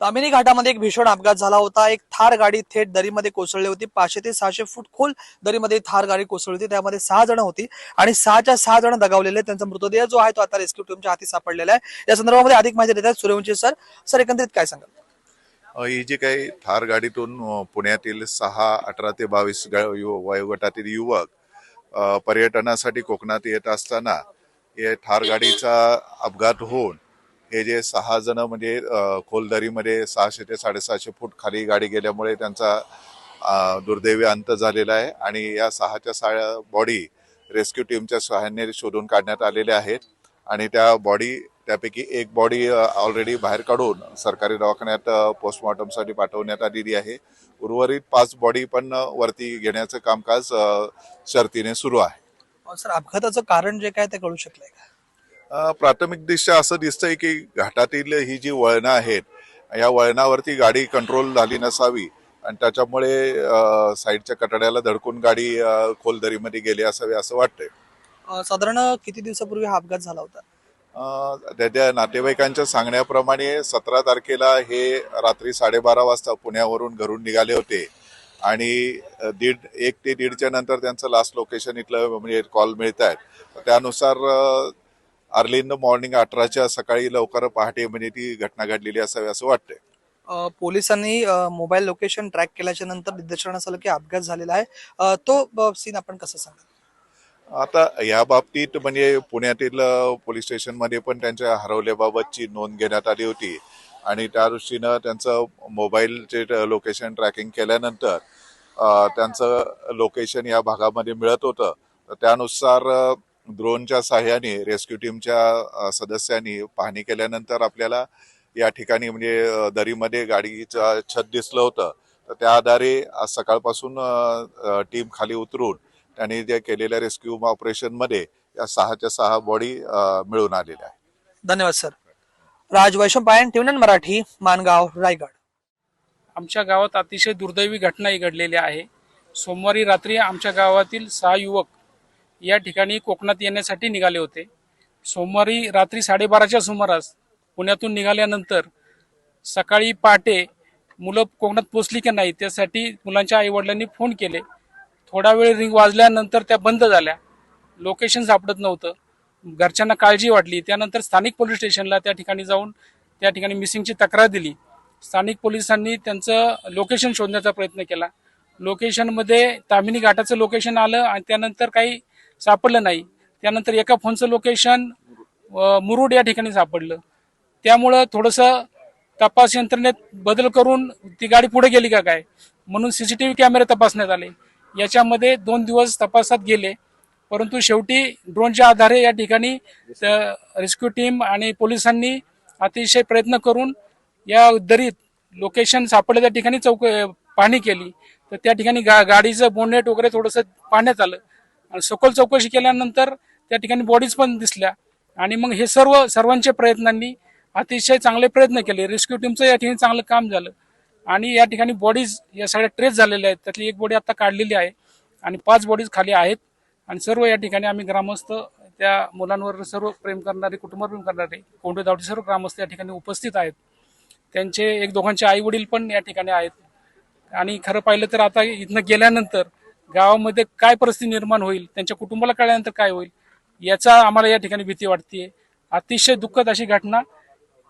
तामिनी घाटामध्ये एक भीषण अपघात झाला होता. एक थार गाडी थेट दरीमध्ये कोसळली होती. पाचशे ते सहाशे फूट खोल दरीमध्ये थार गाडी कोसळली होती. त्यामध्ये सहा जण होती आणि सहाच्या सहा जण दगावलेले. त्यांचा मृतदेह जो आहे तो आता रेस्क्यू टीमच्या हाती सापडलेला आहे. या संदर्भामध्ये अधिक माहिती देतात सूर्यवंशी सर. सर एकंदरीत काय सांगाल? ही जी काही थार गाडीतून पुण्यातील सहा अठरा ते बावीस ग- वयोगटातील युवक पर्यटनासाठी कोकणात येत असताना हे थार गाडीचा अपघात होऊन हे जे सहा जण म्हणजे खोलदरीमध्ये सहाशे ते साडेसहाशे फूट खाली गाडी गेल्यामुळे त्यांचा दुर्दैवी अंत झालेला आहे आणि या सहाच्या सहा बॉडी रेस्क्यू टीमच्या सहाय्याने शोधून काढण्यात आलेल्या आहेत आणि त्या बॉडी त्यापैकी एक बॉडी ऑलरेडी बाहेर काढून सरकारी दवाखान्यात पोस्टमॉर्टमसाठी पाठवण्यात आलेली आहे. उर्वरित पाच बॉडी पण वरती घेण्याचं कामकाज शर्तीने सुरू आहे. सर अपघाताचं कारण जे काय ते कळू शकलंय का? प्राथमिक दृष्ट्या असं दिसतंय की घाटातील ही जी वळणं आहेत या वळणावरती गाडी कंट्रोल झाली नसावी आणि त्याच्यामुळे साईडच्या कटड्याला धडकून गाडी अ, खोलदरीमध्ये गेली असावी असं वाटतंय. साधारण किती दिवसापूर्वी हा अपघात झाला होता? त्याच्या नातेवाईकांच्या सांगण्याप्रमाणे सतरा तारखेला हे रात्री साडेबारा वाजता पुण्यावरून घरून निघाले होते. आणि दीड एक ते दीडच्या नंतर त्यांचं लास्ट लोकेशन इथलं म्हणजे कॉल मिळत आहेत त्यानुसार अर्ली इन द मॉर्निंग अठराच्या सकाळी लवकर पहाटे म्हणजे ती घटना घडलेली असावी असं वाटतंय. पोलिसांनी मोबाईल लोकेशन ट्रॅक केल्याच्यानंतर निदर्शनास आलं की अपघात झालेला आहे. तो सीन आपण कसं सांगाल? आता या बाबतीत म्हणजे पुण्यातील पोलीस स्टेशनमध्ये पण त्यांच्या हरवल्याबाबतची नोंद घेण्यात आली होती. आणि त्या दृष्टीनं त्यांचं मोबाईलचे लोकेशन ट्रॅकिंग केल्यानंतर त्यांचं लोकेशन या भागामध्ये मिळत होतं. तर त्यानुसार ड्रोनच्या साह्याने रेस्क्यू टीमच्या सदस्यांनी पाहणी केल्यानंतर आपल्याला या ठिकाणी म्हणजे दरीमध्ये गाडीचं छत दिसलं होतं. तर त्या आधारे आज सकाळपासून टीम खाली उतरून त्यांनी जे केलेल्या रेस्क्यू ऑपरेशनमध्ये या सहाच्या सहा बॉडी मिळून आलेल्या आहेत. धन्यवाद सर. राज वैशम पायन टिवनन मराठी मानगाव रायगड. आमच्या गावात अतिशय दुर्दैवी घटना ही घडलेली आहे. सोमवारी रात्री आमच्या गावातील सहा युवक या ठिकाणी कोकणात येण्यासाठी निघाले होते. सोमवारी रात्री साडेबाराच्या सुमारास पुण्यातून निघाल्यानंतर सकाळी पहाटे मुलं कोकणात पोचली की नाही त्यासाठी मुलांच्या आईवडिलांनी फोन केले. थोडा वेळ रिंग वाजल्यानंतर त्या बंद झाल्या. लोकेशन सापडत नव्हतं. घरच्यांना काळजी वाटली. त्यानंतर स्थानिक पोलीस स्टेशनला त्या ठिकाणी जाऊन त्या ठिकाणी मिसिंगची तक्रार दिली. स्थानिक पोलिसांनी त्यांचं लोकेशन शोधण्याचा प्रयत्न केला. लोकेशनमध्ये तामिनी घाटाचं लोकेशन आलं आणि त्यानंतर काही सापडलं नाही. त्यानंतर एका फोनचं लोकेशन मुरुड या ठिकाणी सापडलं. त्यामुळं थोडंसं तपास यंत्रणेत बदल करून ती गाडी पुढे गेली का काय? म्हणून सीसीटीव्ही कॅमेरे तपासण्यात आले. याच्यामध्ये दोन दिवस तपासात गेले. परंतु शेवटी ड्रोनच्या आधारे या ठिकाणी रेस्क्यू टीम आणि पोलिसांनी अतिशय प्रयत्न करून या दरीत लोकेशन सापडलं त्या ठिकाणी चौक पाहणी केली. तर त्या ठिकाणी गा गाडीचं बोनेट वगैरे थोडंसं पाहण्यात आलं. आणि सखोल चौकशी केल्यानंतर त्या ठिकाणी बॉडीज पण दिसल्या. आणि मग हे सर्व सर्वांच्या प्रयत्नांनी अतिशय चांगले प्रयत्न केले. रेस्क्यू टीमचं या ठिकाणी चांगलं काम झालं. आणि या ठिकाणी बॉडीज या सगळ्या ट्रेस झालेल्या आहेत. त्यातली एक बॉडी आता काढलेली आहे. आणि पाच बॉडीज खाली आहेत. आणि सर्व या ठिकाणी आम्ही ग्रामस्थ त्या मुलांवर सर्व प्रेम करणारे कुटुंब प्रेम करणारे कोंडे दावटी सर्व ग्रामस्थ या ठिकाणी उपस्थित आहेत. त्यांचे एक दोघांचे आई वडील पण या ठिकाणी आहेत. आणि खरं पाहिलं तर आता इथनं गेल्यानंतर गावामध्ये काय परिस्थिती निर्माण होईल त्यांच्या कुटुंबाला कळल्यानंतर काय होईल याचा आम्हाला या ठिकाणी भीती वाटते अतिशय दुःखद अशी घटना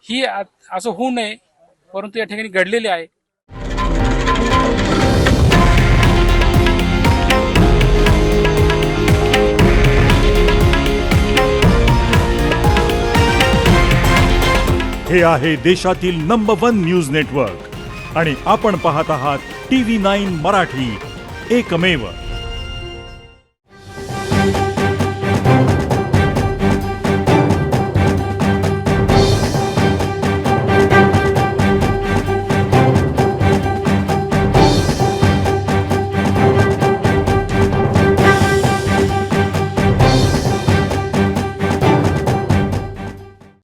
ही असं होऊ नये परंतु या ठिकाणी घडलेली आहे. हे आहे देशातील नंबर वन न्यूज नेटवर्क आणि आपण पाहत आहात T V nine Marathi. एकमेव